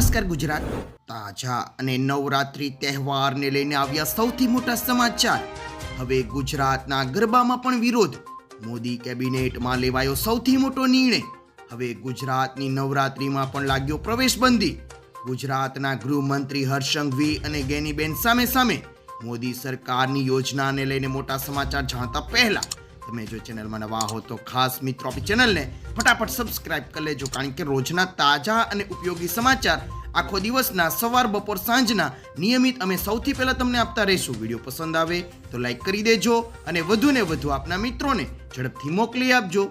નમસ્કાર ગુજરાત. તાજા અને નવરાત્રી તહેવારને લઈને આવ્યા સૌથી મોટા સમાચાર. હવે ગુજરાતના ગરબામાં પણ વિરોધ. મોદી કેબિનેટમાં લેવાયો સૌથી મોટો નિર્ણય. હવે ગુજરાતની નવરાત્રીમાં પણ લાગ્યો પ્રવેશબંધી. ગુજરાતના ગૃહમંત્રી હર્ષંઘવી અને ગેનીબેન સામે સામે મોદી સરકારની યોજનાને લઈને મોટા સમાચાર જાણતા પહેલા તમે જો ચેનલમાં નવા હો તો ખાસ મિત્રો આપણી ચેનલને ફટાફટ સબસ્ક્રાઇબ કરી લેજો, કારણ કે રોજના તાજા અને ઉપયોગી સમાચાર આખો દિવસના સવાર, બપોર, સાંજના નિયમિત અમે સૌથી પહેલા તમને આપતા રહીશું. વીડિયો પસંદ આવે તો લાઈક કરી દેજો અને વધુ ને વધુ આપના મિત્રોને ઝડપથી મોકલી આપજો.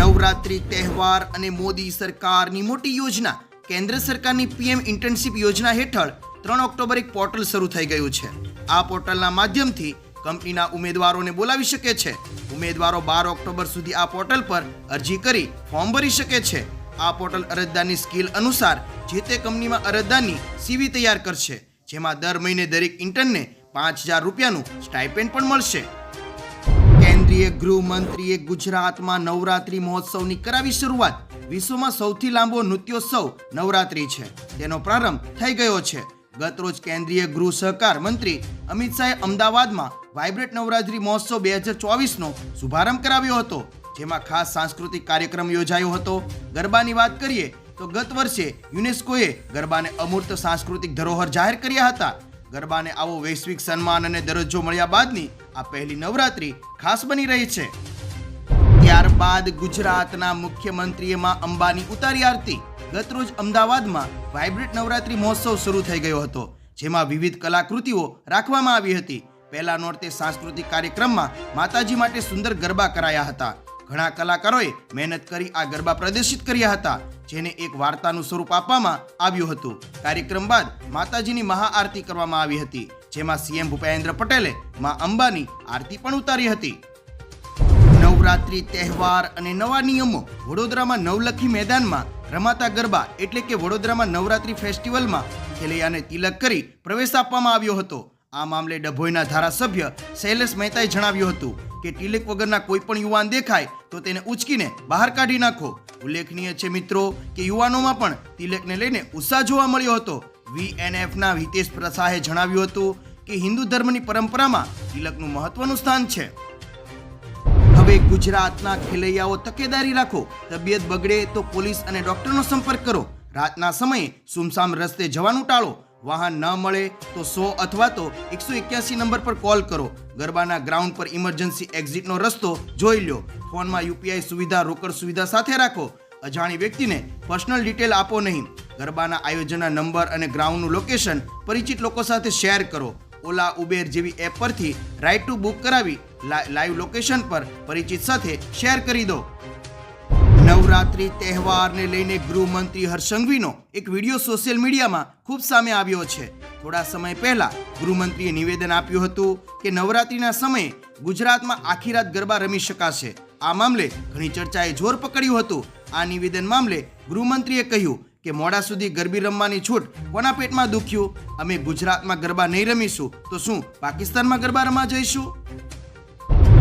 નવરાત્રી તહેવાર અને મોદી સરકારની મોટી યોજના. કેન્દ્ર સરકારની પીએમ ઇન્ટર્નશિપ યોજના હેઠળ ત્રણ ઓક્ટોબર એક પોર્ટલ શરૂ થઈ ગયું છે. આ પોર્ટલના માધ્યમથી કંપનીના ઉમેદવારોને બોલાવી શકે છે. ઉમેદવારો બાર ઓક્ટોબર સુધી આ પોર્ટલ પર અરજી કરી ફોર્મ ભરી શકે છે. આ પોર્ટલ અરજદારની સ્કિલ અનુસાર જે તે કંપનીમાં અરજદારની સીવી તૈયાર કરશે, જેમાં દર મહિને દરેક ઇન્ટર્નને પાંચ હજાર રૂપિયાનું સ્ટાઇપેન્ડ પણ મળશે. કેન્દ્રીય ગૃહમંત્રીએ ગુજરાતમાં નવરાત્રી મહોત્સવની કરાવી શરૂઆત. વિશ્વમાં સૌથી લાંબો નૃત્યોત્સવ નવરાત્રી છે. તેનો પ્રારંભ થઈ ગયો છે. ગતરોજ કેન્દ્રીય ગૃહ સહકાર મંત્રી અમિત શાહે અમદાવાદમાં વાઇબ્રેટ નવરાત્રી મહોત્સવ બે હજાર ચોવીસનો શુભારંભ કરાવ્યો હતો. જેમાં ખાસ સાંસ્કૃતિક કાર્યક્રમ યોજાયો હતો. ગરબાની વાત કરીએ તો ગત વર્ષે યુનેસ્કોએ ગરબાને અમૂર્ત સાંસ્કૃતિક ધરોહર જાહેર કર્યા હતા. ગરબાને આવો વૈશ્વિક સન્માન અને દરજ્જો મળ્યા બાદની આ પહેલી નવરાત્રી ખાસ બની રહી છે. ત્યારબાદ ગુજરાતના મુખ્યમંત્રીએ માં અંબાની ઉતારી આરતી. ગતરોજ અમદાવાદમાં વાઇબ્રન્ટ નવરાત્રી મહોત્સવ શરૂ થઈ ગયો હતો, જેમાં વિવિધ કલાકૃતિઓ રાખવામાં આવી હતી. પહેલા નોરતે સાંસ્કૃતિક કાર્યક્રમમાં માતાજી માટે સુંદર ગરબા કરાયા હતા. ઘણા કલાકારોએ મહેનત કરી આ ગરબા પ્રદર્શિત કર્યા હતા, જેને એક વાર્તાનું સ્વરૂપ આપવામાં આવ્યું હતું. કાર્યક્રમ બાદ માતાજીની મહાઆરતી કરવામાં આવી હતી, જેમાં સીએમ ભૂપેન્દ્ર પટેલે મા અંબાની આરતી પણ ઉતારી હતી. નવરાત્રી તહેવાર અને નવા નિયમો વડોદરામાં નવલખી મેદાનમાં રમાતા ગરબા એટલે કે વડોદરામાં નવરાત્રી ફેસ્ટિવલમાં ખેલૈયાને તિલક કરી પ્રવેશ આપવામાં આવ્યો હતો. આ મામલે ડભોઈના ધારાસભ્ય શૈલેષ મહેતાએ જણાવ્યું હતું કે તિલક વગરના કોઈ પણ યુવાન દેખાય તો તેને ઉચકીને બહાર કાઢી નાખો. ઉલ્લેખનીય છે મિત્રો કે યુવાનોમાં પણ તિલકને લઈને ઉત્સાહ જોવા મળ્યો હતો. વીએનએફના હિતેશ પ્રસાહે જણાવ્યું હતું કે હિન્દુ ધર્મની પરંપરામાં તિલકનું મહત્વનું સ્થાન છે. હવે ગુજરાતના ખેલૈયાઓ તકેદારી રાખો, તબિયત બગડે તો પોલીસ અને ડોક્ટરનો સંપર્ક કરો. રાતના સમયે સુમસામ રસ્તે જવાનું ટાળો. વાહન ન મળે તો સો અથવા તો એકસો એક્યાસી નંબર પર કોલ કરો. ગરબાના ગ્રાઉન્ડ પર ઇમરજન્સી એક્ઝિટનો રસ્તો જોઈ લો ફોનમાં યુપીઆઈ સુવિધા, રોકડ સુવિધા સાથે રાખો. અજાણી વ્યક્તિને પર્સનલ ડિટેલ આપો નહીં. ગરબાના આયોજનના નંબર અને ગ્રાઉન્ડનું લોકેશન પરિચિત લોકો સાથે શેર કરો. ઓલા ઉબેર જેવી એપ પરથી રાઇડ ટુ બુક કરાવી લાઈવ લોકેશન પર પરિચિત સાથે શેર કરી દો. નવરાત્રી તહેવારને લઈને ગૃહમંત્રી હર્ષંઘવીનો એક વીડિયો સોશિયલ મીડિયામાં ખૂબ સામે આવ્યો છે. થોડા સમય પહેલા ગૃહમંત્રીએ નિવેદન આપ્યું હતું કે નવરાત્રીના સમયે ગુજરાતમાં આખી રાત ગરબા રમી શકાશે. આ મામલે ઘણી ચર્ચાએ જોર પકડ્યું હતું. આ નિવેદન મામલે ગૃહમંત્રીએ કહ્યું કે મોડા સુધી ગરબી રમવાની છૂટ કોના પેટમાં દુખ્યું? અમે ગુજરાતમાં ગરબા નહીં રમીશું, તો શું પાકિસ્તાનમાં ગરબા રમવા જઈશું?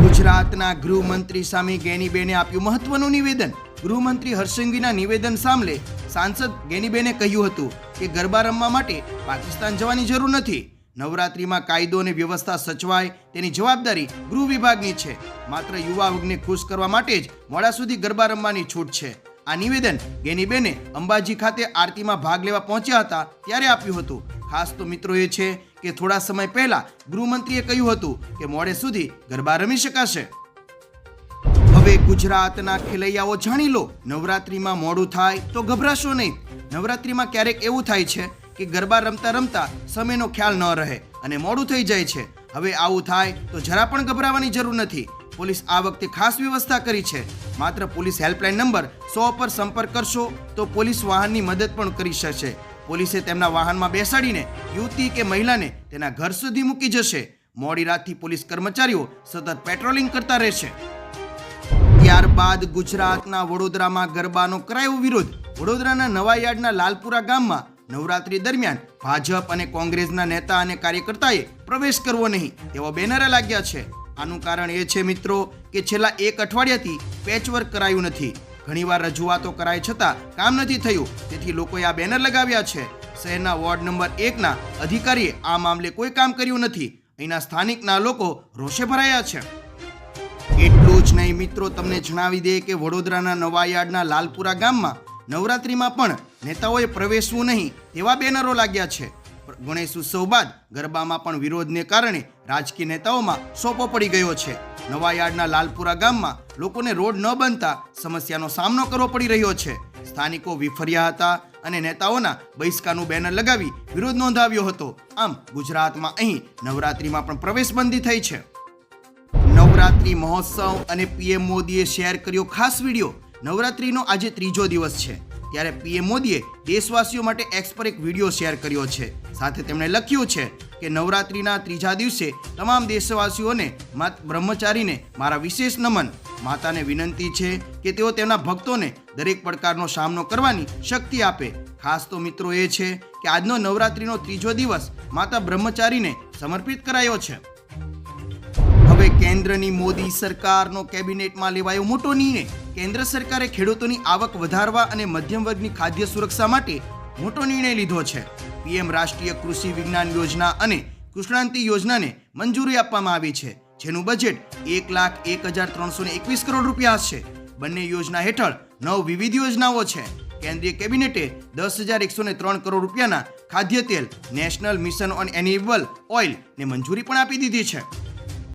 ગુજરાતના ગૃહમંત્રી સામે ગેનીબેને આપ્યું મહત્વનું નિવેદન. ગૃહમંત્રી હર્ષંગીના નિવેદન સામે સાંસદ ગેનીબેને કહ્યું હતું કે ગરબા રમવા માટે પાકિસ્તાન જવાની જરૂર નથી. નવરાત્રિમાં કાયદો અને વ્યવસ્થા સચવાય તેની જવાબદારી ગૃહ વિભાગની છે. માત્ર યુવા વર્ગને ખુશ કરવા માટે જ મોડા સુધી ગરબા રમવાની છૂટ છે. આ નિવેદન ગેનીબેને અંબાજી ખાતે આરતીમાં ભાગ લેવા પહોંચ્યા હતા ત્યારે આપ્યું હતું. ખાસ તો મિત્રો એ છે કે થોડા સમય પહેલા ગૃહમંત્રીએ કહ્યું હતું કે મોડે સુધી ગરબા રમી શકાશે. હવે ગુજરાતના ખેલૈયાઓ જાણી લો, નવરાત્રીમાં મોડું થાય તો ગભરાશો નહીં. નવરાત્રીમાં ક્યારેક એવું થાય છે કે ગરબા રમતા રમતા સમયનો ખ્યાલ ન રહે અને મોડું થઈ જાય છે. હવે આવું થાય તો જરા પણ ગભરાવાની જરૂર નથી. પોલીસ આ વખતે ખાસ વ્યવસ્થા કરી છે. માત્ર પોલીસ હેલ્પલાઇન નંબર સો પર સંપર્ક કરશો તો પોલીસ વાહનની મદદ પણ કરી શકશે. પોલીસે તેમના વાહનમાં બેસાડીને યુવતી કે મહિલાને તેના ઘર સુધી મૂકી જશે. મોડી રાતથી પોલીસ કર્મચારીઓ સતત પેટ્રોલિંગ કરતા રહેશે. ત્યારબાદ ગુજરાતના વડોદરામાં ગરબાનો કરાયો વિરોધ. વડોદરાના નવાયાર્ડના લાલપુરા ગામમાં નવરાત્રી દરમિયાન ભાજપ અને કોંગ્રેસના નેતા અને કાર્યકર્તાએ પ્રવેશ કરવો નહીં, તેવા બેનરે લાગ્યા છે. આનું કારણ એ છે મિત્રો કે છેલ્લા એક અઠવાડિયાથી પેચવર્ક કરાયું નથી. ઘણીવાર રજૂઆતો કરાય છતાં કામ નથી થયું. તેથી લોકોએ આ બેનર લગાવ્યા છે. શહેરના વોર્ડ નંબર એકના અધિકારીએ આ મામલે કોઈ કામ કર્યું નથી. અહીંના સ્થાનિકના લોકો રોષે ભરાયા છે. એટલું જ નહીં મિત્રો, તમને જણાવી દે કે વડોદરાના નવાયાર્ડના લાલપુરા ગામમાં નવરાત્રિમાં પણ નેતાઓએ પ્રવેશવું નહીં તેવા બેનરો લાગ્યા છે. ગણેશ ઉત્સવ બાદ ગરબામાં પણ વિરોધને કારણે રાજકીય નેતાઓમાં સોપો પડી ગયો છે. નવાયાર્ડના લાલપુરા ગામમાં લોકોને રોડ ન બનતા સમસ્યાનો સામનો કરવો પડી રહ્યો છે. સ્થાનિકો વિફર્યા હતા અને નેતાઓના બહિષ્કારનું બેનર લગાવી વિરોધ નોંધાવ્યો હતો. આમ ગુજરાતમાં અહીં નવરાત્રિમાં પણ પ્રવેશબંધી થઈ છે. નવરાત્રિ મહોત્સવ અને પીએમ મોદીએ શેર કર્યો ખાસ વીડિયો. નવરાત્રિનો આજે ત્રીજો દિવસ છે. ત્યારે પીએમ મોદીએ દેશવાસીઓ માટે એક્સ પર એક વીડિયો શેર કર્યો છે. સાથે તેમણે લખ્યું છે કે નવરાત્રિના ત્રીજા દિવસે તમામ દેશવાસીઓને બ્રહ્મચારીને મારા વિશેષ નમન. માતાને વિનંતી છે કે તેઓ તેમના ભક્તોને દરેક પડકારનો સામનો કરવાની શક્તિ આપે. ખાસ તો મિત્રો એ છે કે આજનો નવરાત્રીનો ત્રીજો દિવસ માતા બ્રહ્મચારીને સમર્પિત કરાયો છે. હવે કેન્દ્રની મોદી સરકારનો કેબિનેટમાં લેવાયો મોટો નિર્ણય. કેન્દ્ર સરકારે ખેડૂતોની આવક વધારવા અને મધ્યમ વર્ગની ખાદ્ય સુરક્ષા માટે મોટો નિર્ણય લીધો છે. પીએમ રાષ્ટ્રીય કૃષિ વિજ્ઞાન યોજના અને કૃષ્ણાંતિ યોજનાને મંજૂરી આપવામાં આવી છે, જેનું બજેટ એક લાખ એક હજાર ત્રણસો એકવીસ કરોડ રૂપિયા હશે. બંને યોજના હેઠળ નવ વિવિધ યોજનાઓ છે. કેન્દ્રીય કેબિનેટે દસ હજાર એકસો ત્રણ કરોડ રૂપિયાના ખાદ્ય તેલ, national mission on animal oil ને મંજૂરી પણ આપી દીધી છે.